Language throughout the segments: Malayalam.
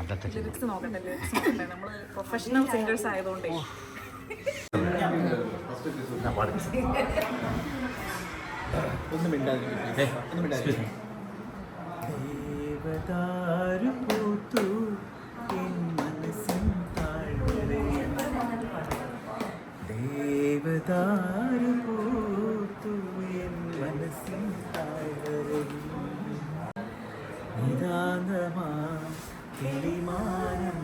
ലിറിക്സ് നോക്കട്ടെ ലിറിക്സ് നോക്കട്ടെ നമ്മൾ പ്രൊഫഷണൽ സിംഗേഴ്സ് ആയതുകൊണ്ടേ ഞാൻ പാടും. ഒന്നും മിണ്ടാതിരിക്കും ഏയ്, ഒന്നും മിണ്ടാതിരിക്കും ദേവദാരു പൂത്തു. ദേവദാരു പൂത്തു എൻ മനസ്സിൻ താഴ്വരയിൽ. നിതാന്തമാ കിളിമാനം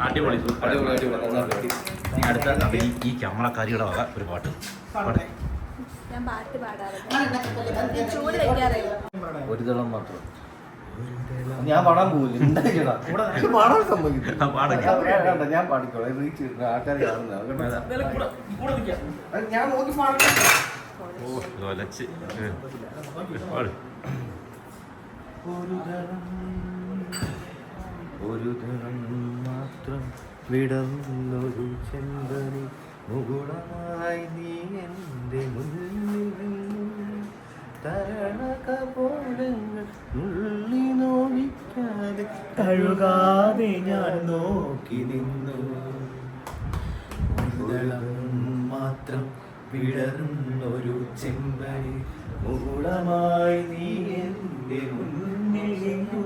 അടിപൊളി. അടുത്ത ഈ- ക്യാമറക്കാരിയുടെ വക ഒരു പാട്ട്. പാട്. ഞാൻ പാട്ട് ഒരു ദളം മാത്രം. ഞാൻ പാടാൻ പോകില്ല ഉണ്ടാക്കിയതാ ഇവിടെ പാടാൻ സമ്മതിക്കും. ഞാൻ പാടിക്കോളാം. റീച്ച് ആൾക്കാർ ഞാൻ നോക്കി ഓ ഒലച്ച് ഏ. പാട്. ഒരു തരം ഒരു മാത്രം വിടവുള്ളൊരു ചെന്തനി മുകുളമായി നീ എന്റെ മുന്നിൽ നിന്നു. തരണകപോലങ്ങൾ നോവിക്കാതെ കഴുകാതെ ഞാൻ നോക്കി നിന്നു. മാത്രം വിടർന്നൊരു ചെമ്പനി മൂളമായി നീ എന്റെ മുന്നിൽ നിന്നു.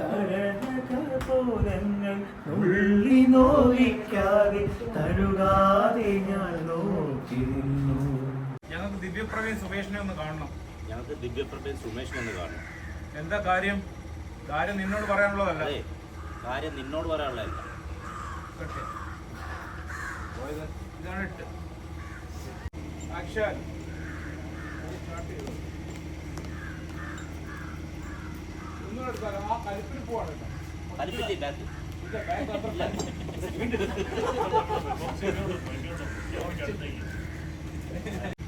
തഴകപോലങ്ങൾ നുള്ളി നോവിക്കാതെ തഴുകാതെ ഞാൻ നോക്കി നിന്നു. ദിവ്യപ്രവീൺ സുമേഷിനെ ഒന്ന് കാണണം. ഞങ്ങൾക്ക് ദിവ്യപ്രഭയും സുമേഷിനെ ഒന്ന് കാണണം. എന്താ കാര്യം? കാര്യം നിന്നോട് പറയാനുള്ളതല്ല. അതെ കാര്യം നിന്നോട് പറയാനുള്ളതല്ല. കട്ട്. പോയത് ഇതാണ് ഇട്ട്. ഒന്നും ആ കലിപ്പിൽ പോവാണ് കേട്ടോ. കലിപ്പില്ലേ ബാക്ക് ഇല്ല, ബാഗ് അപ്പുറത്താ.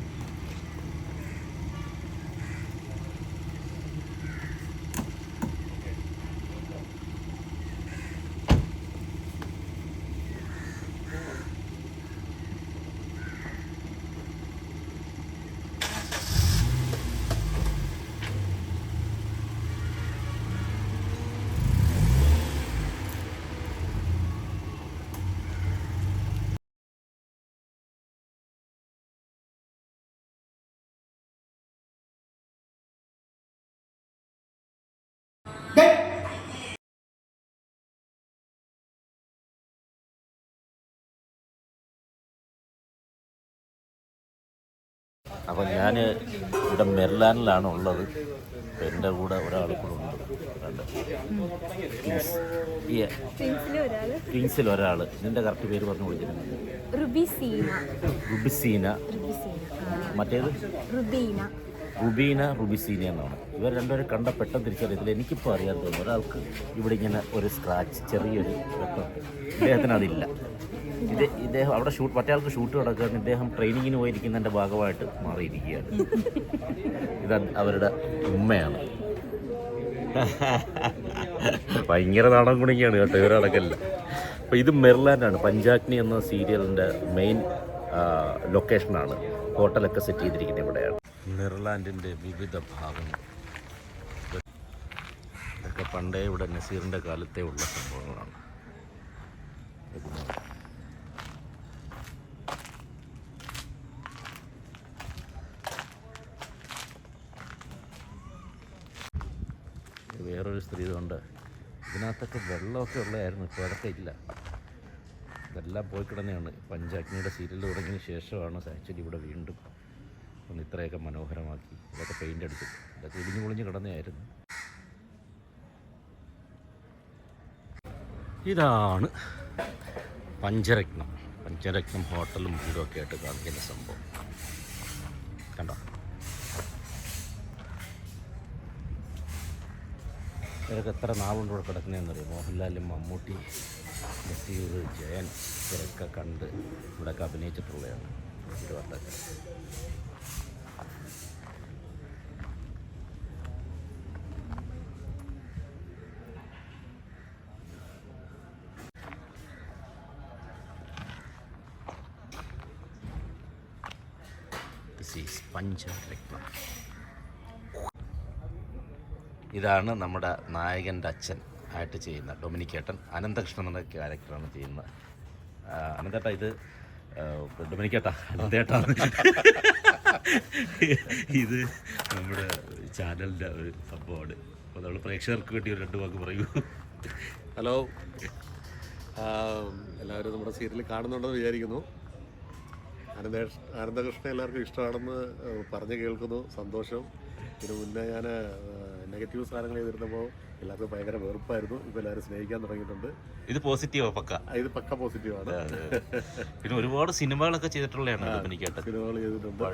അപ്പം ഞാൻ ഇവിടെ മെർലാനിലാണ് ഉള്ളത്. അപ്പം എന്റെ കൂടെ ഒരാൾ കൂടെ ഉണ്ട്. രണ്ട്. കിങ്സിൽ ഒരാൾ നിന്റെ കറക്റ്റ് പേര് പറഞ്ഞു വിളിച്ചിരുന്നു. റുബിസീന. റുബിസീന. റുബിസീന. മറ്റേത്? റുബീന. റുബീന റുബിസീന എന്നാണ്. ഇവർ രണ്ടുപേരും കണ്ട പെട്ടെന്ന് തിരിച്ചറിയത്തില്ല എനിക്കിപ്പോൾ അറിയാൻ തോന്നുന്നു. ഒരാൾക്ക് ഇവിടെ ഇങ്ങനെ ഒരു സ്ക്രാച്ച് ചെറിയൊരു വെട്ടുണ്ട് ഇദ്ദേഹത്തിന് അതില്ല. ഇത് ഇദ്ദേഹം അവിടെ ഷൂട്ട് മറ്റേ ഷൂട്ട് കിടക്കുകയാണ് ഇദ്ദേഹം ട്രെയിനിങ്ങിന് പോയിരിക്കുന്നതിന്റെ ഭാഗമായിട്ട് മാറിയിരിക്കുകയാണ്. ഇത് അവരുടെ ഉമ്മയാണ്. ഭയങ്കര നാടൻ കുണിക്കാണ് കേട്ടോ ഇവരടക്കല്ല അപ്പോൾ ഇത് മെർലാൻഡാണ്. പഞ്ചാഗ്നി എന്ന സീരിയലിന്റെ മെയിൻ ലൊക്കേഷനാണ് ഹോട്ടലൊക്കെ സെറ്റ് ചെയ്തിരിക്കുന്നത് ഇവിടെയാണ്. നെർലാൻഡിന്റെ വിവിധ ഭാഗങ്ങൾ. ഇതൊക്കെ പണ്ടേ ഇവിടെ നസീറിന്റെ കാലത്തെ ഉള്ള സംഭവങ്ങളാണ്. വേറൊരു സ്ത്രീ കൊണ്ട് ഇതിനകത്തൊക്കെ വെള്ളമൊക്കെ ഉള്ളതായിരുന്നു ഇപ്പോൾ അതൊക്കെ ഇല്ല. ഇതെല്ലാം പോയി കിടന്നെയാണ് പഞ്ചാഗ്നിയുടെ സീരിയൽ തുടങ്ങിയതിന് ശേഷമാണ് ആക്ച്വലി ഇവിടെ വീണ്ടും ഒന്ന് ഇത്രയൊക്കെ മനോഹരമാക്കി ഇതൊക്കെ പെയിന്റ് അടിച്ചു. ഇതൊക്കെ ഇടിഞ്ഞു പൊളിഞ്ഞ് കിടന്നതായിരുന്നു. ഇതാണ് പഞ്ചരത്നം. പഞ്ചരത്നം ഹോട്ടലും ഒക്കെ ആയിട്ട് കാണിക്കുന്ന സംഭവം. കണ്ടോ? ഇവരൊക്കെ എത്ര നാളുകൊണ്ട് ഇവിടെ കിടക്കുന്നതെന്നറിയാം? മോഹൻലാലും മമ്മൂട്ടി നസീർ ജയൻ. ഇവരൊക്കെ കണ്ട് ഇവിടെയൊക്കെ അഭിനയിച്ചിട്ടുള്ളതാണ്. ഇരുപത്തൊക്കെ ദിസ് ഈസ് ഇതാണ് നമ്മുടെ നായകന്റെ അച്ഛൻ ആയിട്ട് ചെയ്യുന്ന ഡൊമിനിക്കേട്ടൻ അനന്തകൃഷ്ണൻ എന്ന ക്യാരക്ടറാണ് ചെയ്യുന്നത്. അനന്തേട്ട ഇത് ഡൊമിനിക്കേട്ട അനന്തേട്ട. ഇത് നമ്മുടെ ചാനലിന്റെ ഒരു സംഭവമാണ്. അപ്പോൾ നമ്മൾ പ്രേക്ഷകർക്ക് വേണ്ടി ഒരു രണ്ട് വാക്ക് പറയൂ. ഹലോ. എല്ലാവരും നമ്മുടെ സീരിയൽ കാണുന്നുണ്ടെന്ന് വിചാരിക്കുന്നു. ആനന്ദേഷ് ആനന്ദകൃഷ്ണൻ എല്ലാവർക്കും ഇഷ്ടമാണെന്ന് പറഞ്ഞു കേൾക്കുന്നു. സന്തോഷം. ഇതിനു മുന്നേ ഞാൻ നെഗറ്റീവ് സാധനങ്ങൾ ചെയ്തിരുന്നപ്പോൾ എല്ലാവർക്കും ഭയങ്കര വെറുപ്പായിരുന്നു. ഇപ്പൊ എല്ലാവരും സ്നേഹിക്കാൻ തുടങ്ങിയിട്ടുണ്ട്. ഇത് പോസിറ്റീവാ പക്ക. ഇത് പക്ക പോസിറ്റീവാണ്. പിന്നെ ഒരുപാട് സിനിമകളൊക്കെ ചെയ്തിട്ടുള്ളതാണ് സിനിമകൾ ചെയ്തിട്ടുണ്ട്.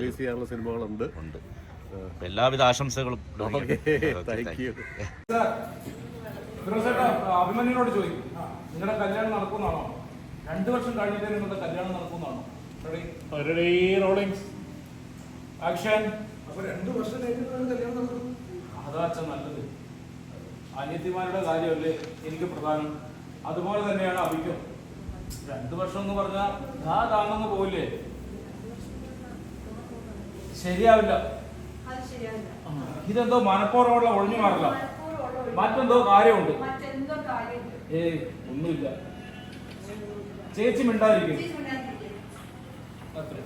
റിലീസ് ചെയ്യാനുള്ള സിനിമകളുണ്ട്. ഉണ്ട്. എല്ലാവിധ ആശംസകളും അഭിമന്യനോട് ചോദിക്കും. നിങ്ങളുടെ കല്യാണം നടക്കുന്നതാണോ രണ്ടു വർഷം കഴിഞ്ഞിട്ടേ നിങ്ങളുടെ കല്യാണം നടക്കുന്നതാണോ റെഡി? ആക്ഷൻ. അപ്പൊ രണ്ടു വർഷം കഴിഞ്ഞിട്ടാണ് കല്യാണം നടക്കുന്നത്. അതാ അച്ഛൻ നല്ലത്. അനിയത്തിമാരുടെ കാര്യമല്ലേ എനിക്ക് പ്രധാനം. അതുപോലെ തന്നെയാണ് അഭിക്കും രണ്ടു വർഷം എന്ന് പറഞ്ഞാൽ ധാ താങ്ങുന്നു പോവില്ലേ? ശരിയാവില്ല. അത് ശരിയാവില്ല. ഇതെന്തോ മനഃപൂർവമുള്ള ഒഴിഞ്ഞു മാറില്ല മറ്റെന്തോ കാര്യമുണ്ട്. മറ്റെന്തോ കാര്യമുണ്ട്. ഏയ് ഒന്നുമില്ല. ചേച്ചി മിണ്ടാതിരിക്കും. അത്രേ.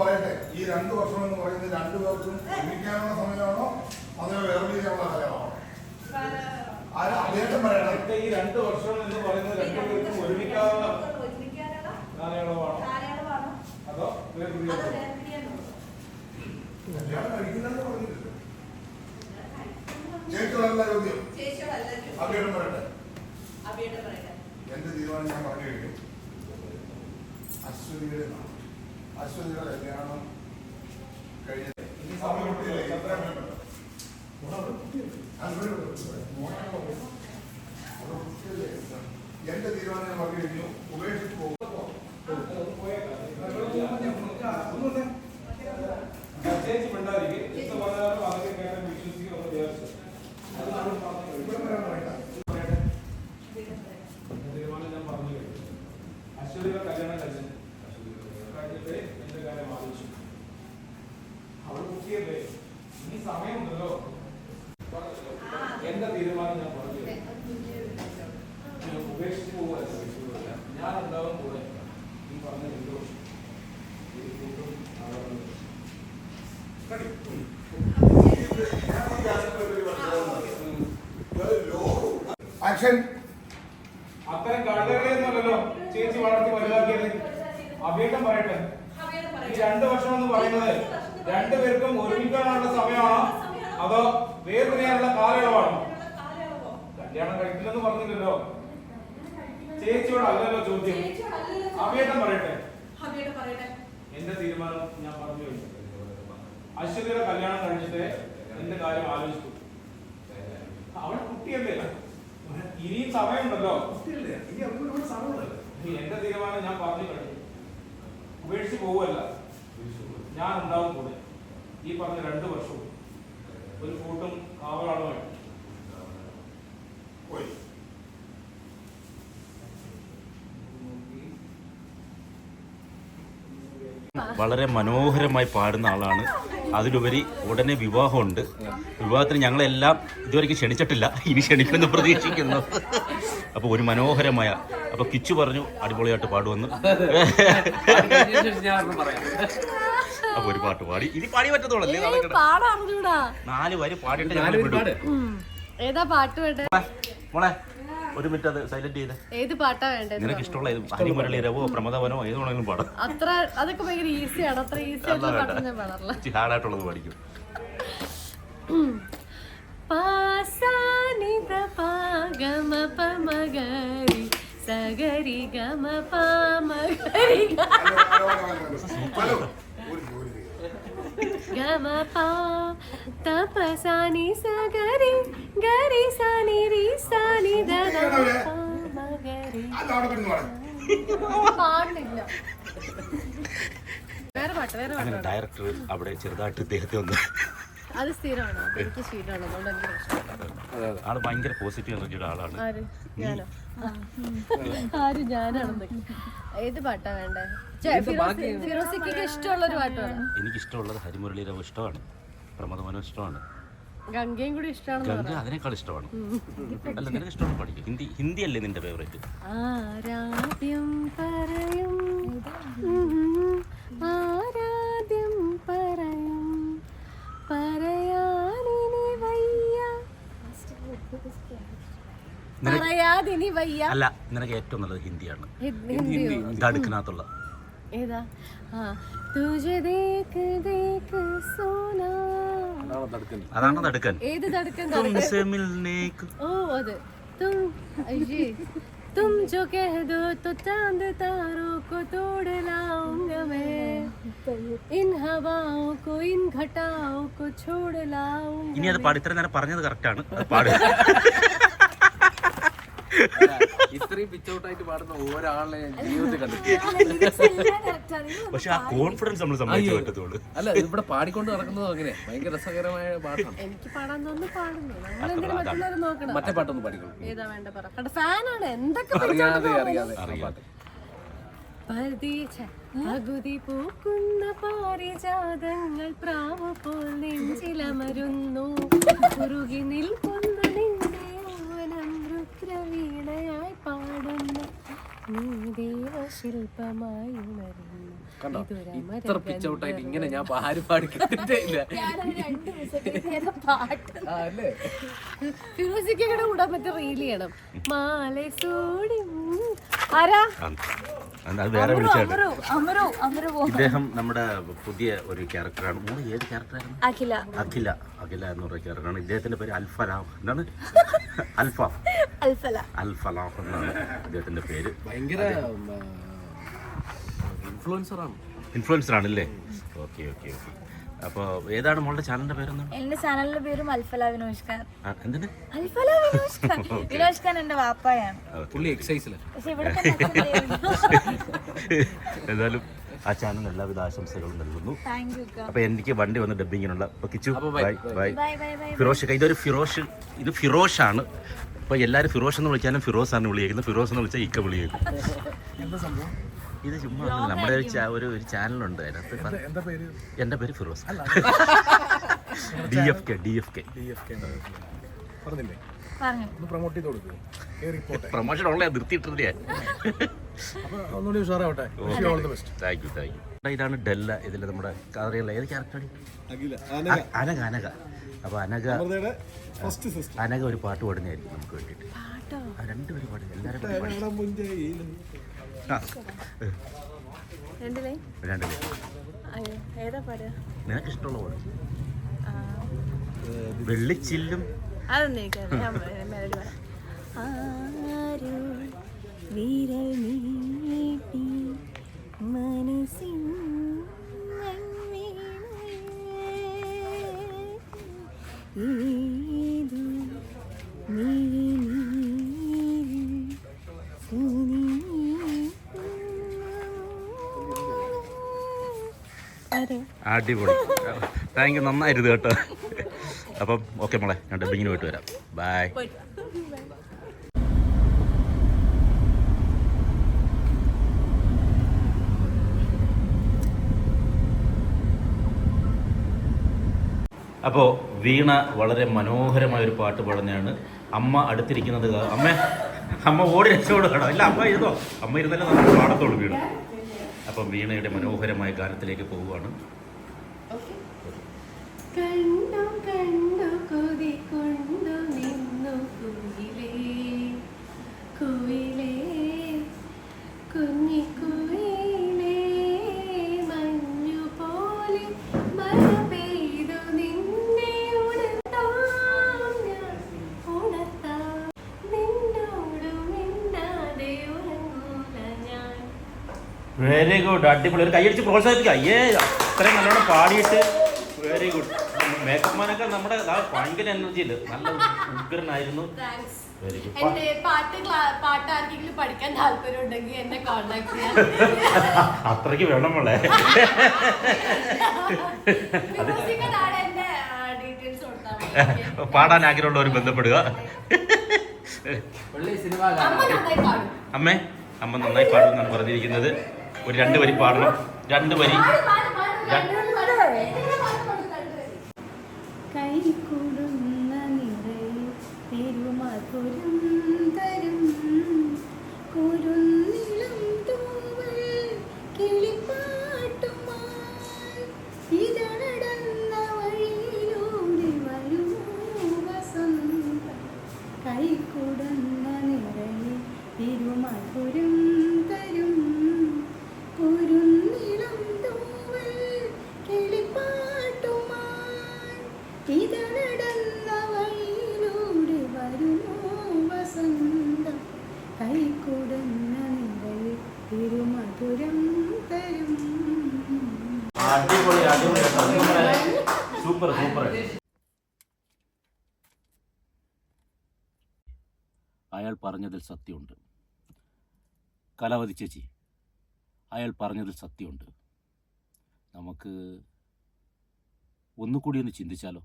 പറയട്ടെ. ഈ രണ്ടു വർഷം എന്ന് പറയുന്നത് രണ്ടു പേർക്കും ജീവിക്കാനുള്ള സമയമാണോ? അതോ വേർതിരിക്കാനുള്ള സമയമാണോ അദ്ദേഹം പറയട്ടെ. ഈ രണ്ട് വർഷം എന്ന് പറയുന്നത് രണ്ടു പേർക്കും ഒരുമിക്കാനുള്ള കാലയളവാണോ? എന്റെ തീരുമാനം ഞാൻ പറഞ്ഞു കഴിഞ്ഞു ഉപേക്ഷിച്ച് പോകും ചേച്ചി മിണ്ടാതിരിക്കും എന്ത് പറഞ്ഞാലും അതൊക്കെ കേട്ട് വിശ്വസിക്കുമെന്ന് വിചാരിച്ചു അത് നമ്മൾ പറഞ്ഞു തീരുമാനം ഞാൻ പറഞ്ഞു കഴിഞ്ഞു അശ്വതിയുടെ കല്യാണം കഴിച്ചു കഴിഞ്ഞിട്ട് എന്റെ കാര്യം ആലോചിച്ചു അവൾ കുട്ടിയല്ലേ ഇനി സമയമുണ്ടല്ലോ എന്റെ തീരുമാനം ഞാൻ പറഞ്ഞു കഴിഞ്ഞു. ഉപേക്ഷിച്ച് പോവുകയല്ല ഞാൻ ഉണ്ടാവും കൂടെ? ഈ പറഞ്ഞ വർഷം ഈ കൂട്ടും ആക്ഷൻ അത്തരം കഴുതകളെയൊന്നുമല്ലല്ലോ ചേച്ചി വളർത്തി വലുതാക്കിയത് അഭിയേട്ടം പറയട്ടെ അഭിയുടെ ഈ പറയട്ടെ. രണ്ട് വർഷം എന്ന് പറയുന്നത് രണ്ടുപേർക്കും ഒരുമിക്കാനുള്ള സമയമാണോ അതോ വേർപിരിയാനുള്ള കാലയളവാണോ കാലയളവോ? കല്യാണം കഴിക്കില്ലെന്ന് പറഞ്ഞില്ലല്ലോ ചേച്ചിയോട് അല്ലല്ലോ ചോദ്യം. അഭിയേട്ടം പറയട്ടെ. എന്റെ തീരുമാനം ഞാൻ പറഞ്ഞു കഴിഞ്ഞു അശ്വതിയുടെ കല്യാണം കഴിഞ്ഞിട്ട് എന്റെ കാര്യം ആലോചിച്ചു. അവൾ കുട്ടിയല്ലേ ഇനിയും സമയമുണ്ടല്ലോ. എന്റെ തീരുമാനം ഞാൻ പറഞ്ഞു കഴിഞ്ഞു. ഉപേക്ഷിച്ച് പോവല്ല ഞാൻ ഉണ്ടാവും കൂടെ. ഈ പറഞ്ഞ രണ്ട് വർഷവും. ഒരു കൂട്ടും കാവലാളുമായിട്ട് പോയി. വളരെ മനോഹരമായി പാടുന്ന ആളാണ്. അതിലുപരി ഉടനെ വിവാഹമുണ്ട്. വിവാഹത്തിന് ഞങ്ങളെല്ലാം ഇതുവരെയ്ക്ക് ക്ഷണിച്ചിട്ടില്ല. ഇനി ക്ഷണിക്കുമെന്ന് പ്രതീക്ഷിക്കുന്നു. അപ്പോൾ ഒരു മനോഹരമായ അപ്പോൾ കിച്ചു പറഞ്ഞു അടിപൊളിയായിട്ട് പാടുമെന്ന് അപ്പൊ ഒരു പാട്ട് പാടി. ഇനി പാടി പറ്റത്തോളല്ലേ? നാല് വരി പാടിയിട്ട് ഞങ്ങൾ വിടും. ഏതാ പാട്ട് വേണ്ടേ മോളെ. ഒരു മിനിറ്റ് അത് സൈലന്റ് ചെയ്ത്. ഏത് പാട്ടാ വേണ്ടത്? നിനക്ക് ഇഷ്ടമുള്ള ഏത് ഹരിമുരളീരവോ പ്രമദവനോ ഏത് വേണമെങ്കിലും പാടാം. അത്ര അതൊക്കെ ഭയങ്കര ഈസിയാണ് അത്ര ഈസി ആയിട്ടുള്ള പാട്ടൊന്നും ഞാൻ പാടാറില്ല. ഇച്ചിരി ഹാർഡായിട്ടുള്ളത് പാടിക്കും. പാസാനിത പാഗമ പമഗരി സഗരി ഗമ പാമഗരി സഗരി ഗരി സാനി രി സാനി ദദ പാമഗരി അതവിടെ കിടന്ന് പാടാം പാടില്ല വേറെ പാട്ട് വേറെ പാട്ട് ഡയറക്ടർ അവിടെ ചെറുതായിട്ട് ഇദ്ദേഹത്തെ ഒന്ന് അത് സ്ഥിരമാണ്? എനിക്ക് ശീലമാണ്? അതുകൊണ്ട് എനിക്ക് പ്രശ്നം ആൾ ഭയങ്കര പോസിറ്റീവ് എനർജിയുടെ ആളാണ്. ആര്? ഞാനോ? ആര് ഞാനാണെന്നൊക്കെ ഏത് പാട്ടാ വേണ്ടേ? ഫിറോസിക്ക് ഇഷ്ടമുള്ള ഒരു പാട്ട് വേണം എനിക്കിഷ്ടമുള്ളത് ഹരിമുരളീരവ് ഇഷ്ടമാണ്. പ്രമോദമനം ഇഷ്ടമാണ്. ഗംഗയും കൂടി ഇഷ്ടമാണ് ഗംഗ അതിനേക്കാൾ ഇഷ്ടമാണ്. അല്ല നിനക്ക് ഇഷ്ടമാണ് പഠിക്കും ഹിന്ദി ഹിന്ദി അല്ലേ നിന്റെ ഫേവറേറ്റ് ആരാധ്യം പറയും. ഇനി അല്ല നിനക്ക് ഏറ്റവും നല്ലത് ഹിന്ദിയാണ്. അടുക്കിനകത്തുള്ള അതാണ് തടുക്കൻ? അത്. തും അയ്യേ. तुम जो कह दो तो चांद तारों को तोड़ लाऊंगा मैं इन हवाओं को इन घटाओं को ഇനി അത് പാടി ഇത്ര നേരം പറഞ്ഞത് കറക്റ്റാണ് പാടുക ഇത്രയും പിച്ച് ഔട്ട് ആയിട്ട് പാടുന്ന ഒരാളെ ജീവിതത്തിൽ കണ്ടിട്ടില്ല. പക്ഷെ ആ കോൺഫിഡൻസ് നമ്മൾ സമ്മതിച്ചു പറ്റത്തുള്ളൂ. അല്ല ഇവിടെ പാടിക്കൊണ്ട് നടക്കുന്നത് അങ്ങനെ. ഭയങ്കര രസകരമായ പാട്ടാണ്. എനിക്ക് പാടാൻ തോന്നുന്നു പാടുന്നു. മറ്റേ പാട്ടൊന്ന് പാടിക്കോളൂ. ഏതാ വേണ്ട പറ. ഫാനാണ്. എന്തൊക്കെ അറിയാതെ അറിയാതെ പർദീച്ച പകുതി പൂക്കുന്ന പാരിജാതങ്ങൾ പ്രാവ് പോൽ നെഞ്ചിലമരുന്നു. കുറുകി നിൽക്കുന്ന നിന്റെ യൗവനം രുദ്രവീണയായി പാടുന്നു നീ ഉണരുന്നു. കണ്ടോ? ഇത്ര പിച്ച് ഔട്ട് ആയിട്ട് ഇങ്ങനെ ഞാൻ ആരും പാടി കേട്ടിട്ടേ ഇല്ല. പാട്ട്. അല്ലേ? ഫിറോസിക്കയുടെ കൂടെ മറ്റേ റീൽ ചെയ്യണം. മാലേ സൂടി ആരാ? അത് വേറെ വിളിച്ചാണ് അമരു അമരു ഇദ്ദേഹം നമ്മുടെ പുതിയ ഒരു ക്യാരക്ടറാണ് മോൾ ഏത് ക്യാരക്ടറാണ് അഖില. അഖില. അഖില എന്ന് പറയുന്ന ക്യാരക്ടറാണ് ഇദ്ദേഹത്തിന്റെ പേര് അൽഫലാം എന്താണ്? അൽഫ. അൽഫല. അൽഫലാം എന്നാണ് അദ്ദേഹത്തിന്റെ പേര്. ഭയങ്കര ഇൻഫ്ലുവൻസർ ആണ്. ഇൻഫ്ലുവൻസർ ആണല്ലേ? Okay okay okay. അപ്പോൾ ഏതാണ് മോളുടെ ചാനലിന്റെ പേര് എന്റെ ചാനലിന്റെ പേര് അൽഫല വിനോഷ് ഖാൻ. എന്തിന്? അൽഫല വിനോഷ് ഖാൻ. വിനോഷ് ഖാൻ എന്റെ വാപ്പായാണ്. പുള്ളി എക്സൈസിൽ പക്ഷെ ഇവിടെ ഏതായാലും ആ ചാനൽ എല്ലാവിധ ആശംസകളും നൽകുന്നു. അപ്പൊ അപ്പോൾ എനിക്ക് വണ്ടി വന്ന് ഡബിങ്ങിനുള്ള അപ്പോൾ കിച്ചു ബൈ ബൈ ഫിറോഷ് ഇതൊരു ഫിറോഷ് ഇത് ഫിറോഷാണ് അപ്പോൾ എല്ലാരും ഫിറോഷ് എന്ന് വിളിച്ചാലും ഫിറോസ് ആണ് വിളിക്കുന്നത് ഫിറോസ് എന്ന് വിളിച്ചാൽ ഇക്ക വിളിക്കും ഇത് ചുമ്മാ. നമ്മുടെ ഒരു ചാ- ഒരു ഒരു ചാനലുണ്ട് അതിനകത്ത്. പറ- എന്റെ പേര് Firoz. D F K D F K പറഞ്ഞില്ലേ? പറഞ്ഞു. ഒന്ന് പ്രൊമോട്ട് ചെയ്ത് കൊടുക്കുക കയറി പോട്ടെ പ്രൊമോഷൻ ഉള്ള നിർത്തിയിട്ടില്ലേ അപ്പൊ ഒന്നുകൂടി ഉഷാറാവട്ടെ. All the best thank you thank you ഇതാണ് ഡെല്ല. ഇതിൽ നമ്മുടെ കഥയുള്ള ഏത് ക്യാരക്ടറാണ് അഖില അനഘ. അനഘ അപ്പോൾ അനഘ ഫസ്റ്റ് സിസ്റ്റർ അനഘ ഒരു പാട്ട് പാടുന്നതായിരിക്കും നമുക്ക് വേണ്ടിയിട്ട്. ആ, രണ്ടുപേരും പാടുന്നത് എല്ലാവരും കൂടി പാടും. ഏതാ പാടുക നിനക്ക് ഇഷ്ടമുള്ള പാടും വെള്ളിച്ചില്ലും അതൊന്നും അടിപൊളി. താങ്ക് യു നന്നായിരുന്നു കേട്ടോ. അപ്പം ഓക്കെ മോളെ ഞാൻ ഡബിങ്ങിന് പോയിട്ട് വരാം. ബൈ അപ്പോൾ വീണ വളരെ മനോഹരമായ ഒരു പാട്ട് പാടുന്നതാണ്. അമ്മ അടുത്തിരിക്കുന്നത് അമ്മ അമ്മ ഓടി രക്ഷപ്പെടുകയാണോ അല്ല അമ്മ ഇരുന്നോ? അമ്മ ഇരുന്നല്ലേ നമ്മൾ പാടത്തോളൂ വീണ അപ്പം വീണയുടെ മനോഹരമായ ഗാനത്തിലേക്ക് പോവുകയാണ്. കണ്ടു കണ്ടു കൊതി കൊണ്ടു നിന്നു കുയിലേ. കുയിലേ നിന്നെ ഞാൻ. ഞാൻ. വെരി ഗുഡ് അടിപൊളി. ഒരു കൈയടിച്ച് പ്രോത്സാഹിപ്പിക്കാം അത്രയും നല്ലോണം പാടിയിട്ട് വെരി ഗുഡ് മേക്കപ്പ് മാനൊക്കെ നമ്മുടെ ഭയങ്കര എനർജി ഉണ്ട് നല്ല ഉഗ്രനായിരുന്നു. അത്രയ്ക്ക് വെരി ഗുഡ് എന്റെ പാട്ട് ക്ലാ- പാട്ട് ആർക്കെങ്കിലും പഠിക്കാൻ താല്പര്യം ഉണ്ടെങ്കിൽ എന്നെ കോൺടാക്ട് ചെയ്യാം. അത്രയ്ക്ക് വേണം മോളെ. പാടാൻ ആഗ്രഹമുള്ളവർ ബന്ധപ്പെടുക. അമ്മേ അമ്മ നന്നായി പാടുമെന്നാണ് പറഞ്ഞിരിക്കുന്നത്. ഒരു രണ്ട് വരി പാടണം. രണ്ട് വരി. പാട്, കൂടുന്ന നിറയിൽ രണ്ടുപേരും വഴിയിലൂടെ വരുമോ വസന്തം? തിരുമധുരം തരും. അടിപൊളി അടിപൊളി സൂപ്പർ സൂപ്പർ. അയാൾ പറഞ്ഞതിൽ സത്യമുണ്ട്. കലാവതി ചേച്ചി അയാൾ പറഞ്ഞതിൽ സത്യമുണ്ട്. നമുക്ക് ഒന്നുകൂടി ഒന്ന് ചിന്തിച്ചാലോ?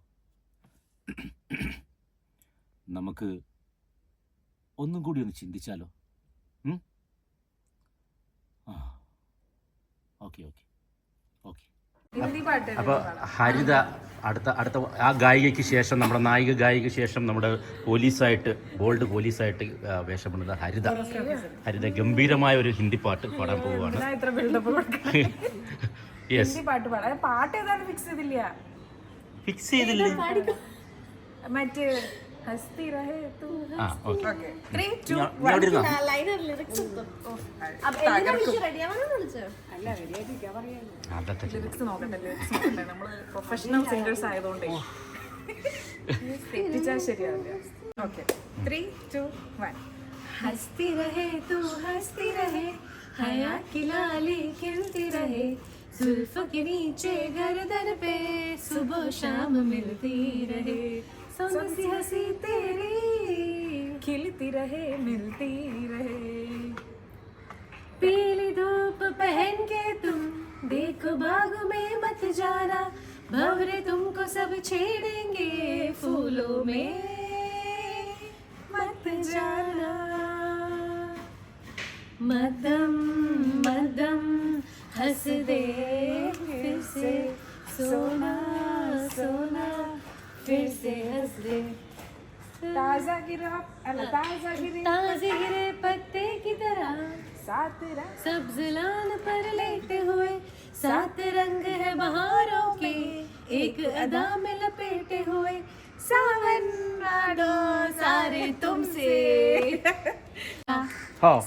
നമുക്ക് ഒന്നും കൂടി ഒന്ന് ചിന്തിച്ചാലോ ഓക്കെ ഓക്കെ. ഓക്കെ. ഹിന്ദി പാട്ട് അപ്പോൾ ഹരിത അടുത്ത അടുത്ത ആ ഗായികയ്ക്ക് ശേഷം നമ്മുടെ നായിക ഗായികയ്ക്ക് ശേഷം നമ്മുടെ പോലീസായിട്ട് ബോൾഡ് പോലീസായിട്ട് വേഷപ്പെടുന്നത് ഹരിത. ഹരിത ഗംഭീരമായ ഒരു ഹിന്ദി പാട്ട് പാടാൻ പോവുകയാണ്. യെസ് ഹിന്ദി പാട്ട് പാടാൻ പാട്ട് ഏതാണ്ട് ഫിക്സ് ചെയ്തില്ല. ഫിക്സ് ചെയ്തില്ലേ മറ്റേ ഹസ്തി രഹേ തൂ ആ ഓക്കെ ഓക്കെ ത്രീ ടു ഞാൻ അവിടെ ഇരുന്നോ ലൈനർ ലിറിക്സ് അപ്പൊ എന്തിനാ വിളിച്ചു റെഡിയാവാനോ വിളിച്ചോ അല്ല റെഡിയായിട്ടിരിക്കാൻ പറയാം അതൊക്കെ ചെയ്തു. ലിറിക്സ് നോക്കട്ടെ ലിറിക്സ് നോക്കട്ടെ നമ്മള് പ്രൊഫഷണൽ സിംഗേഴ്സ് ആയതുകൊണ്ടേ തെറ്റിച്ചാൽ ശരിയാവില്ല ഓക്കെ ത്രീ ടു വൺ हंसती रहे तू हंसती रहे हया की लाली खिलती रहे जुल्फ के नीचे गर्दन पे सुबह शाम मिलती रहे। सोनी सी हँसी तेरी, खिलती रहे, मिलती रहे। पीली धूप पहन के तुम, देखो बाग में मत जाना। भवरे तुमको सब छेड़ेंगे फूलों में। मत जाना, मदम हंस दे फिर से सोना सोना फिर से हंस दे। ताज़ा गिरा ताज़ा गिरे हाँ, ताजे गिरे पत्ते की तरह। सात रंग। सब्ज लान पर लेते हुए सात रंग। है बहारों के एक अदा में लपेटे हुए। सावन सारे तुमसे। हाँ हाँ।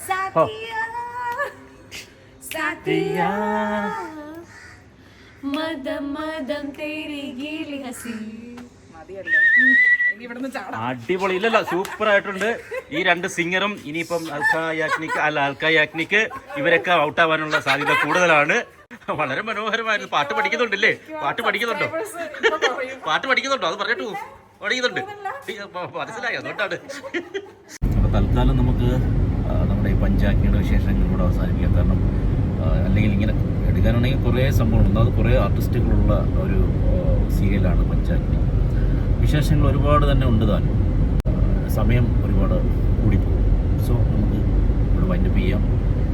ಪ್ರೀತಿಯ മതം മതം തേരി ഹസി. അടിപൊളി. ഇല്ലല്ലോ സൂപ്പർ ആയിട്ടുണ്ട് ഈ രണ്ട് സിംഗറും ഇനിയിപ്പം അൽക്കായാക്നിക്ക് അല്ല അൽക്കായാക്നിക്ക് ഇവരൊക്കെ ഔട്ട് ആവാനുള്ള സാധ്യത കൂടുതലാണ്. വളരെ മനോഹരമായിരുന്നു. പാട്ട് പഠിക്കുന്നുണ്ടല്ലേ? പാട്ട് പഠിക്കുന്നുണ്ടോ? പാട്ട് പഠിക്കുന്നുണ്ടോ? അത് പറഞ്ഞു പഠിക്കുന്നുണ്ട്. മനസ്സിലായി? അതുകൊണ്ടാണ്. അപ്പൊ തൽക്കാലം നമുക്ക് നമ്മുടെ ഈ പഞ്ചാഗ്നിയുടെ വിശേഷങ്ങൾ കൂടെ അവസാനിപ്പിക്കാം. കാരണം അല്ലെങ്കിൽ ഇങ്ങനെ എടുക്കാനാണെങ്കിൽ കുറേ സംഭവങ്ങളുണ്ട് അത് കുറേ ആർട്ടിസ്റ്റുകളുള്ള ഒരു സീരിയലാണ് പഞ്ചാഗ്നി വിശേഷങ്ങൾ ഒരുപാട് തന്നെ ഉണ്ട് താനും സമയം ഒരുപാട് കൂടിപ്പോകും. സോ നമുക്ക് ഇവിടെ വൈൻഡപ്പ് ചെയ്യാം.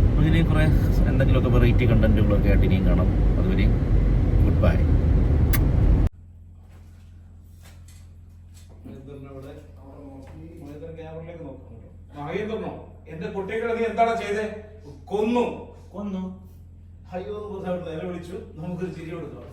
അപ്പോൾ ഇനി കുറേ എന്തെങ്കിലുമൊക്കെ വെറൈറ്റി കണ്ടന്റുകളൊക്കെ ആയിട്ട് ഇനിയും കാണാം. അതുവരെയും ഗുഡ് ബൈ എന്റെ കുട്ടികളെ നീ എന്താണ് ചെയ്തേ? കൊന്നു. കൊന്നു. ഹൈ എന്ന് പറഞ്ഞ അവിടെ നിലവിളിച്ചു നമുക്കൊരു ചിരി കൊടുക്കാം